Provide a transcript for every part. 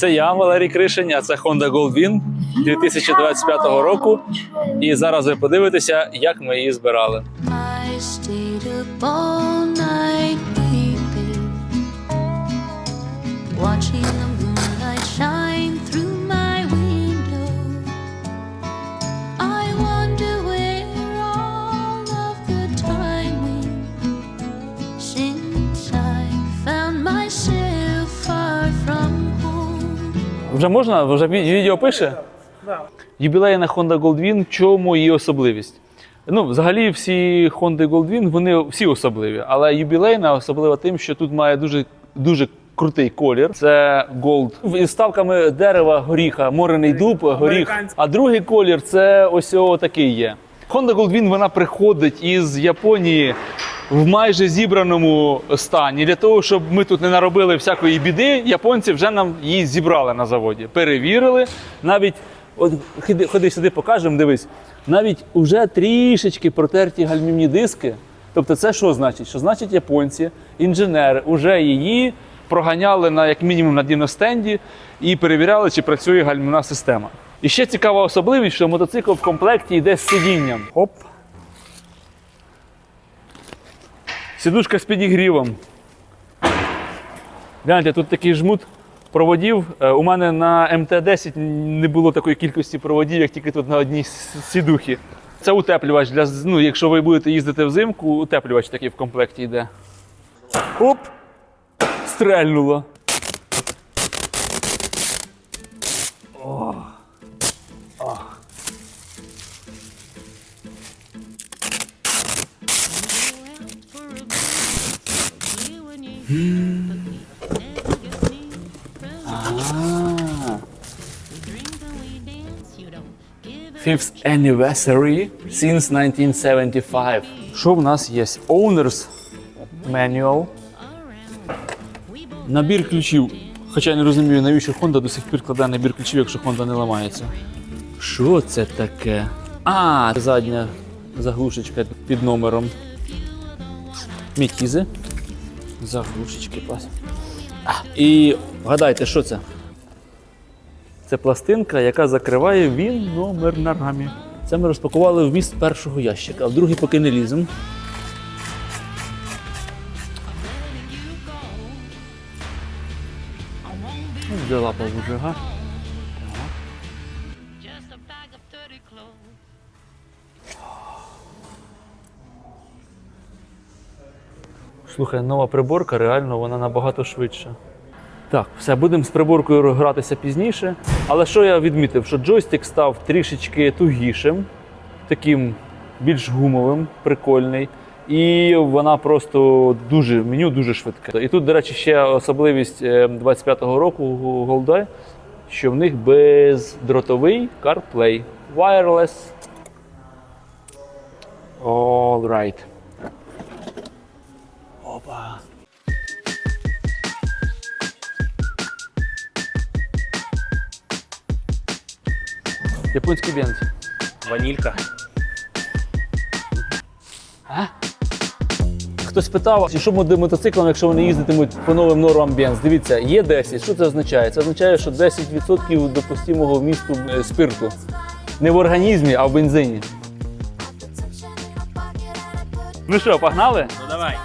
Це я, Валерій Кришень, а це Honda Goldwing 2025 року. І зараз ви подивитеся, як ми її збирали. Watching Вже можна? Вже відео пише? Юбілейна Honda Goldwing, чому її особливість? Ну, взагалі, всі Honda Goldwing, вони всі особливі, але юбілейна особлива тим, що тут має дуже, дуже крутий колір. Це Gold. Із ставками дерева, горіха, морений дуб, горіх. А другий колір це ось такий є. Honda Goldwing вона приходить із Японії в майже зібраному стані. Для того, щоб ми тут не наробили всякої біди, японці вже нам її зібрали на заводі. Перевірили. Навіть от ходи, ходи сюди, покажемо, дивись. Навіть уже трішечки протерті гальмівні диски. Тобто, це що значить? Що значить японці, інженери вже її проганяли на як мінімум на діностенді і перевіряли, чи працює гальмівна система. І ще цікава особливість, що мотоцикл в комплекті йде з сидінням. Оп. Сідушка з підігрівом. Гляньте, тут такий жмут проводів. Е, У мене на МТ-10 не було такої кількості проводів, як тільки тут на одній сідухі. Це утеплювач для ну, якщо ви будете їздити взимку, утеплювач такий в комплекті йде. Оп! Стрельнуло. 25th anniversary since 1975. Що в нас є? Owners manual. Набір ключів. Хоча я не розумію, навіщо Honda до сих пір кладає набір ключів, якщо Honda не ламається. Що це таке? А, задня заглушечка під номером. Мікізи. Заглушечки пас. І вгадайте, що це? Це пластинка, яка закриває він номер на рамі. Це ми розпакували в міст першого ящика, а в другий поки не ліземо. Ну, Де лапа bag of dirty clothes. Слухай, нова приборка, реально вона набагато швидша. Так, все, будемо з приборкою гратися пізніше. Але що я відмітив, що джойстик став трішечки тугішим, таким більш гумовим, прикольний. І вона просто дуже меню дуже швидке. І тут, до речі, ще особливість е, 25-го року у Голдай, що в них бездротовий CarPlay. Wireless. All right. Опа. Японський бенз. Ванілька. Хтось питав, що буде мотоциклом, якщо вони їздитимуть по новим нормам бенз. Дивіться, є 10. Що це означає? Це означає, що 10% допустимого вмісту е, спирту. Не в організмі, а в бензині. Ну що, погнали? Ну давай.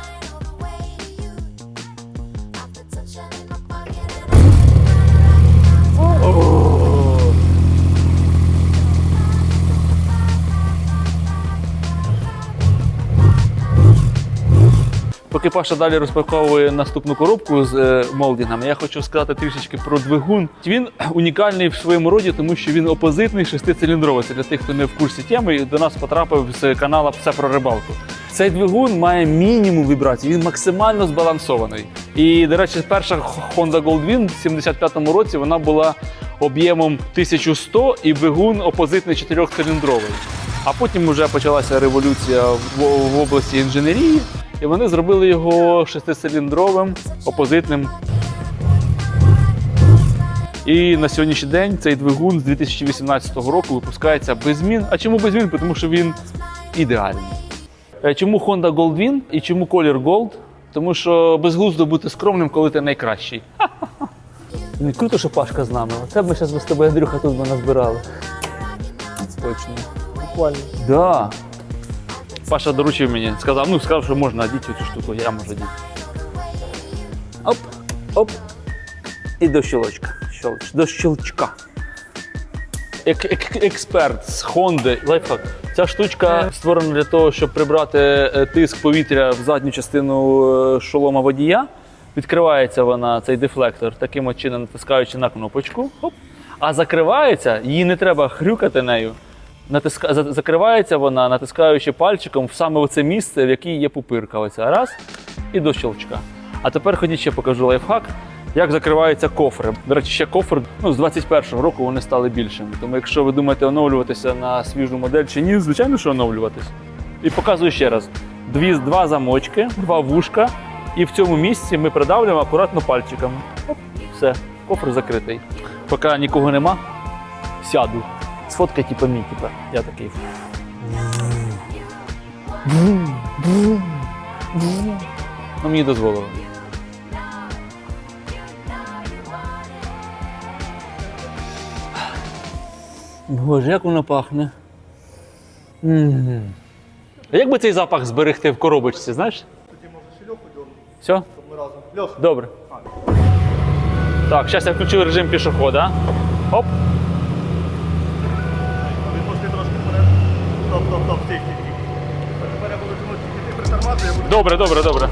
Поки Паша далі розпаковує наступну коробку з е, молдингами, я хочу сказати трішечки про двигун. Він унікальний в своєму роді, тому що він опозитний шестициліндровий. Це для тих, хто не в курсі теми, і до нас потрапив з канала Все про рибалку. Цей двигун має мінімум вібрацій, він максимально збалансований. І, до речі, перша Honda Goldwing в 75-му році вона була об'ємом 1100 і двигун опозитний чотирьохциліндровий. А потім вже почалася революція в області інженерії, і вони зробили його шестициліндровим, опозитним. І на сьогоднішній день цей двигун з 2018 року випускається без змін. А чому без змін? Тому що він ідеальний. Е, Чому Honda Goldwing і чому колір Gold? Тому що безглуздо бути скромним, коли ти найкращий. Не круто, що Пашка з нами. Оце б ми зараз з тобою, Андрюха, тут би назбирали. Точно. Буквально. Да. Паша доручив мені, сказав, ну сказав, що можна одіти цю штуку, я можу одіти. Оп, оп. І до щелочка. Щелоч, до щелчка. Ек- ек- експерт з Honda. Лайфхак. Ця штучка створена для того, щоб прибрати е, тиск повітря в задню частину е, шолома водія. Відкривається вона, цей дефлектор, таким чином натискаючи на кнопочку. Оп. А закривається, її не треба хрюкати нею. Натиска... Закривається вона, натискаючи пальчиком в саме оце місце, в якій є пупирка. Оця раз і до щелчка. А тепер ходіть ще покажу лайфхак, як закриваються кофри. До речі, ще кофр ну, з 21-го року вони стали більшими. Тому якщо ви думаєте оновлюватися на свіжу модель чи ні, звичайно, що оновлюватись. І показую ще раз: Дві, два замочки, два вушка. І в цьому місці ми придавлюємо акуратно пальчиками. Оп, все, кофр закритий. Поки нікого нема, сяду. Сфоткай, типу, мій, типу. Я такий. Ну, мені дозволили. Боже, як воно пахне. М. А як би цей запах зберегти в коробочці, знаєш? Тоді може ще льоху дьорнути, Все? щоб ми разом. Льох, Добре. Так, зараз я включив режим пішохода. Оп. він пошли трошки вперед. Стоп. Тепер я буду тянути, тільки ти буду. Добре, добре, добре.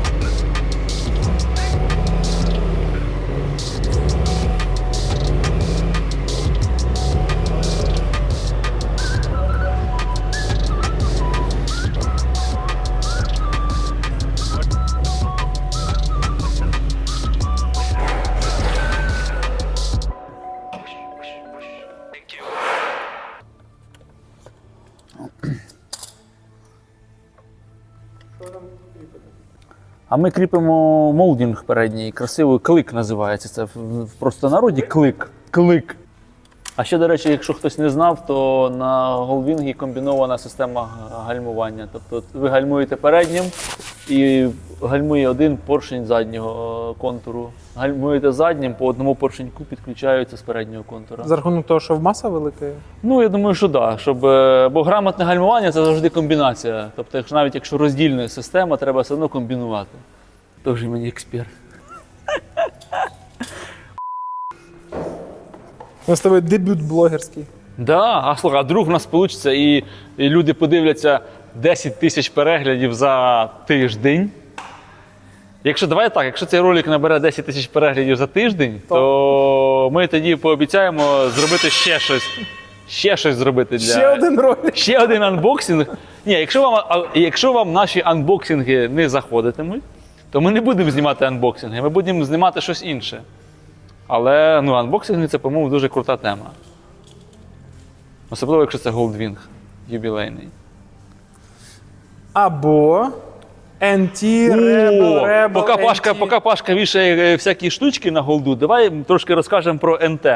А ми кріпимо молдінг передній, красивий клик називається. Це в, простонароді клик. Клик. А ще, до речі, якщо хтось не знав, то на Голвінгі комбінована система гальмування. Тобто ви гальмуєте переднім і гальмує один поршень заднього е, контуру. Гальмуєте заднім, по одному поршеньку підключаються з переднього контура. За рахунок того, що в маса велика. Ну, я думаю, що так. Щоб, е, бо грамотне гальмування це завжди комбінація. Тобто, якщо навіть якщо роздільна система, треба все одно комбінувати. Тож мені експерт. У нас тобою дебют блогерський. Да, а слухай, а друг у нас вийде, і, і люди подивляться 10 тисяч переглядів за тиждень. Якщо давай так, якщо цей ролик набере 10 тисяч переглядів за тиждень, то ми тоді пообіцяємо зробити ще щось. Ще щось зробити для. Ще один ролик. Ще один анбоксинг. Ні, якщо вам, а, якщо вам наші анбоксинги не заходитимуть, то ми не будемо знімати анбоксинги, ми будемо знімати щось інше. Але ну, анбоксинги це, по-моєму, дуже крута тема. Особливо, якщо це Goldwing юбілейний. Або О, поки, Пашка, поки Пашка вішає е, всякі штучки на голду, давай трошки розкажемо про НТ.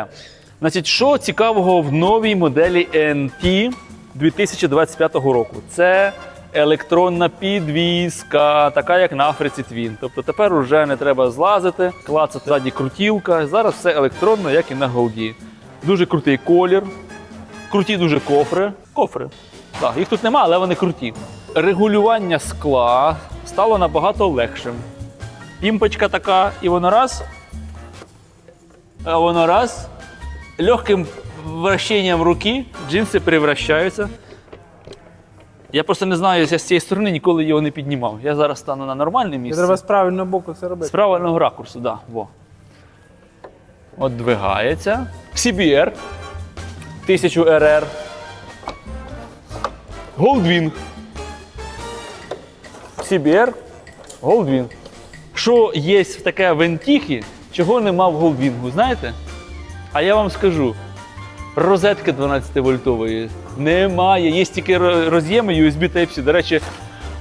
Значить, що цікавого в новій моделі NT 2025 року? Це електронна підвізка, така як на Африці Twin. Тобто тепер уже не треба злазити, клацати ззаді крутілка. Зараз все електронно, як і на голді. Дуже крутий колір, круті дуже кофри. Кофри. Так, їх тут нема, але вони круті. Регулювання скла стало набагато легшим. Пімпочка така, і воно раз. А воно раз. Легким вращенням руки джинси превращаються. Я просто не знаю, я з цієї сторони ніколи його не піднімав. Я зараз стану на нормальне місце. треба з правильного боку це робити. З правильного ракурсу, да, во. От двигається. CBR. 1000 RR. Goldwing. CBR. Goldwing. Що є в таке в Ентіхі, чого нема в Goldwing, знаєте? А я вам скажу. Розетки 12-вольтової немає. Є тільки роз'єми USB Type-C. До речі,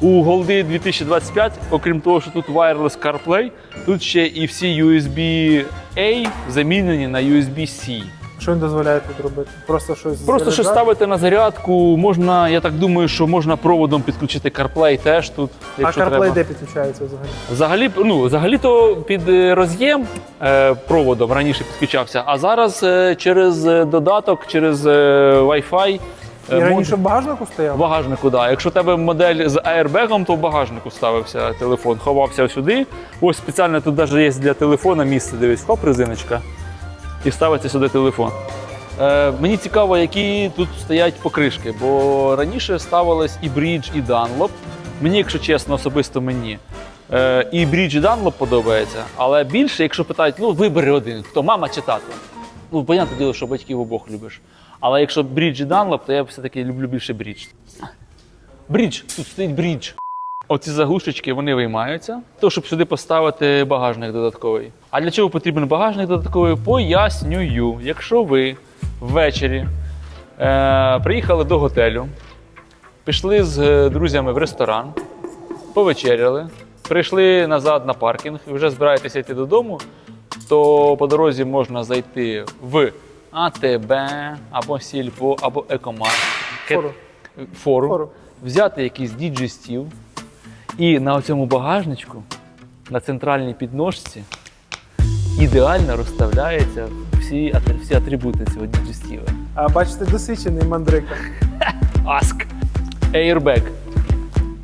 у Голди 2025, окрім того, що тут Wireless CarPlay, тут ще і всі USB A замінені на USB-C. Що він дозволяє тут робити? Просто щось Просто що заряджати? ставити на зарядку, можна, я так думаю, що можна проводом підключити CarPlay теж тут. А CarPlay треба. де підключається взагалі? Взагалі, ну, взагалі-то під е, роз'єм е, проводом раніше підключався, а зараз е, через е, додаток, через е, Wi-Fi. І е, раніше в багажнику в стояв? багажнику, так. Якщо у тебе модель з аербегом, то в багажнику ставився телефон, ховався сюди. Ось спеціально тут навіть є для телефона місце, дивись, хоп, резиночка. І ставиться сюди телефон. Е, мені цікаво, які тут стоять покришки, бо раніше ставились і Bridge, і Dunlop. Мені, якщо чесно, особисто мені. Е, і Bridge, і Dunlop подобається, але більше, якщо питають, ну вибери один, хто мама чи тато. Ну, понятне діло, що батьків обох любиш. Але якщо Bridge і Dunlop, то я все-таки люблю більше Bridge. Брідж, тут стоїть брідж. Оці заглушечки вони виймаються, то щоб сюди поставити багажник додатковий. А для чого потрібен багажник додатковий? Пояснюю. Якщо ви ввечері е, приїхали до готелю, пішли з е, друзями в ресторан, повечеряли, прийшли назад на паркінг і вже збираєтеся йти додому, то по дорозі можна зайти в АТБ або Сільпо, або Фору. фору, Фору. взяти якийсь діджестів і на цьому багажничку, на центральній підножці, ідеально розставляються всі, всі атрибути цього діджестіва. А бачите, досвідчений мандрика. Ask Airbag.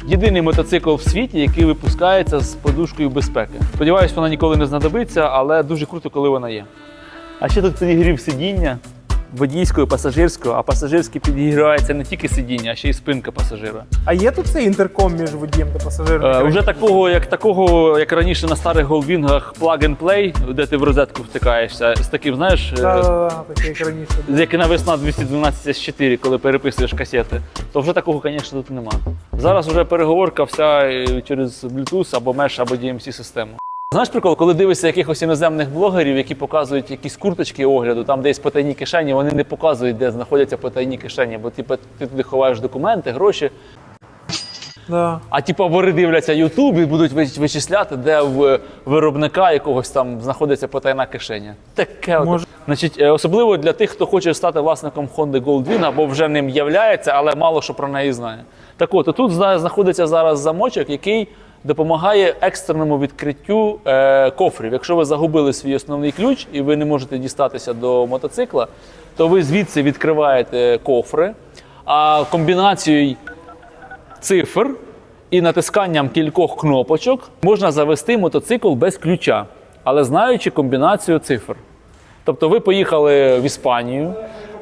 Єдиний мотоцикл в світі, який випускається з подушкою безпеки. Сподіваюсь, вона ніколи не знадобиться, але дуже круто, коли вона є. А ще тут підігрів сидіння водійського, пасажирського, а пасажирське підігрівається не тільки сидіння, а ще й спинка пасажира. А є тут цей інтерком між водієм та пасажиром? Е, Уже такого, як такого, як раніше на старих голдвінгах plug and play, де ти в розетку втикаєшся, з таким, знаєш, е, Так, як раніше. як і на весна 212 S4, коли переписуєш касети, то вже такого, звісно, тут нема. Зараз вже переговорка вся е, через Bluetooth або Mesh, або DMC систему. Знаєш прикол, коли дивишся якихось іноземних блогерів, які показують якісь курточки огляду, там десь потайні кишені, вони не показують, де знаходяться потайні кишені, бо типу, ти туди ховаєш документи, гроші. Да. А типа вори дивляться Ютуб і будуть вичисляти, де в виробника якогось там знаходиться потайна кишеня. Таке от. Значить, е, особливо для тих, хто хоче стати власником Honda Goldwing або вже ним являється, але мало що про неї знає. Так от, тут знаходиться зараз замочок, який допомагає екстреному відкриттю е, кофрів. Якщо ви загубили свій основний ключ і ви не можете дістатися до мотоцикла, то ви звідси відкриваєте кофри, а комбінацією цифр і натисканням кількох кнопочок можна завести мотоцикл без ключа, але знаючи комбінацію цифр. Тобто ви поїхали в Іспанію,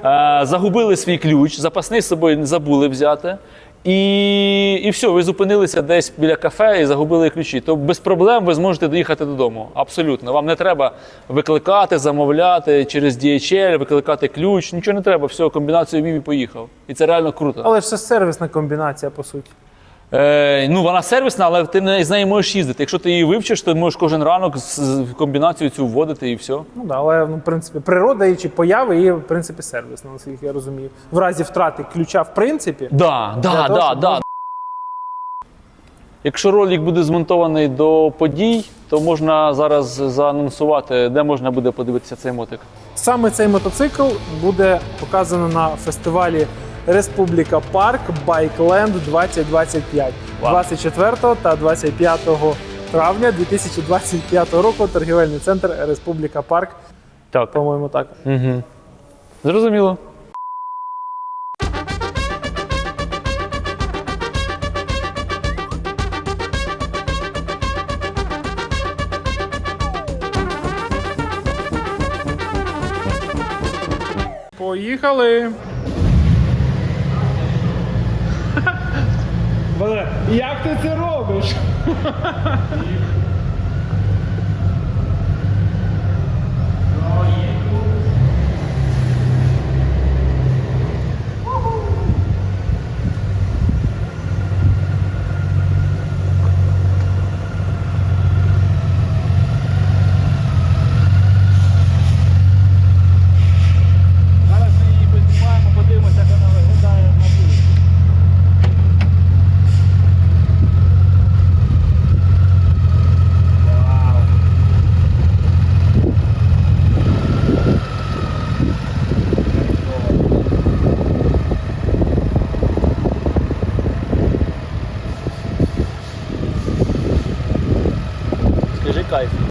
е, загубили свій ключ, запасний з собою не забули взяти. І, і все, ви зупинилися десь біля кафе і загубили ключі. То без проблем ви зможете доїхати додому. Абсолютно. Вам не треба викликати, замовляти через DHL, викликати ключ. Нічого не треба. Все, комбінацію вів і поїхав. І це реально круто. Але ж це сервісна комбінація, по суті. Е, ну, вона сервісна, але ти не з нею можеш їздити. Якщо ти її вивчиш, то можеш кожен ранок з, з комбінацію цю вводити і все. Ну да, але ну, в принципі природа її чи появи її, в принципі, сервісна, наскільки я розумію. В разі втрати ключа, в принципі, Да, да, того, да, щоб да. Якщо ролик буде змонтований до подій, то можна зараз заанонсувати, де можна буде подивитися цей мотик. саме цей мотоцикл буде показано на фестивалі Республіка Парк Байкленд 2025 Вау. 24 та 25 травня 2025 року. Торгівельний центр Республіка Парк. Так. По-моєму, так. Угу. Зрозуміло. Поїхали. Як ти це робиш? Зараз ми її познімаємо, подивимося, як вона виглядає на вулиці. Взагалі кайф.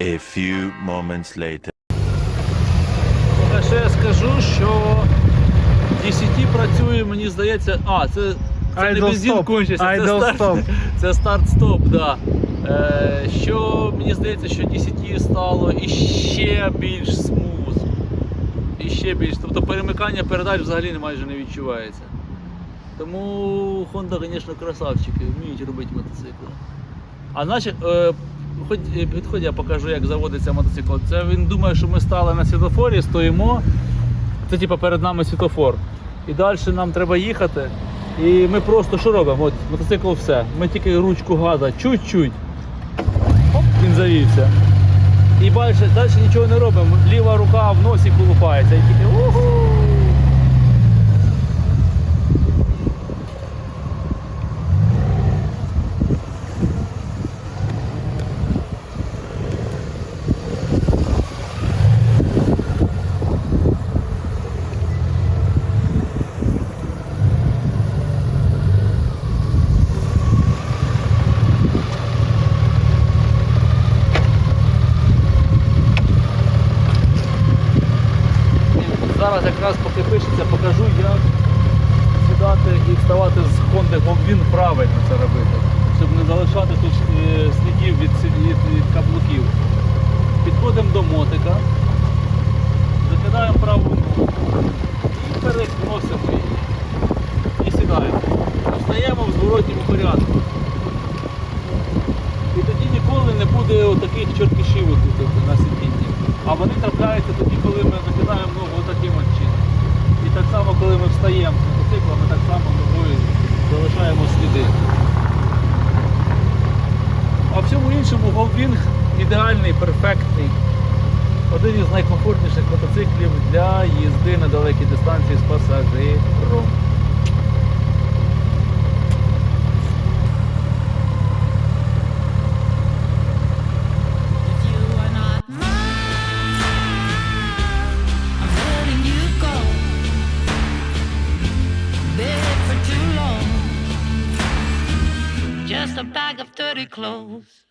A few moments later. Ще я скажу, що DCT працює, мені здається. А, це, це не бензин stop. кончився, це старт, stop. це старт-стоп, да. Е, що мені здається, що DCT стало іще більш смуз. І ще більш. Тобто перемикання передач взагалі не- майже не відчувається. Тому Honda, звісно, красавчики, вміють робити мотоцикли. А значить, е, е, підходь, я покажу, як заводиться мотоцикл. Це він думає, що ми стали на світофорі, стоїмо. Це типу перед нами світофор. І далі нам треба їхати. І ми просто що робимо? От мотоцикл все. Ми тільки ручку газа чуть-чуть. Оп, він завівся. І далі, далі нічого не робимо. Ліва рука в носі колупається. І уху. Зараз якраз поки пишеться, покажу, як сідати і з Honda Goldwing правильно це робити, щоб не залишати тут е, слідів від, від, каблуків. Підходимо до мотика, закидаємо праву ногу і вперед вносимо її. І сідаємо. Встаємо в зворотньому порядку. І тоді ніколи не буде таких чоркішів на сидінні. А вони трапляються тоді, коли ми закидаємо ногу таким чином. І так само, коли ми встаємо з мотоцикла, ми так само ногою залишаємо сліди. А всьому іншому голдвінг ідеальний, перфектний. Один із найкомфортніших мотоциклів для їзди на далекі дистанції з пасажиром. close.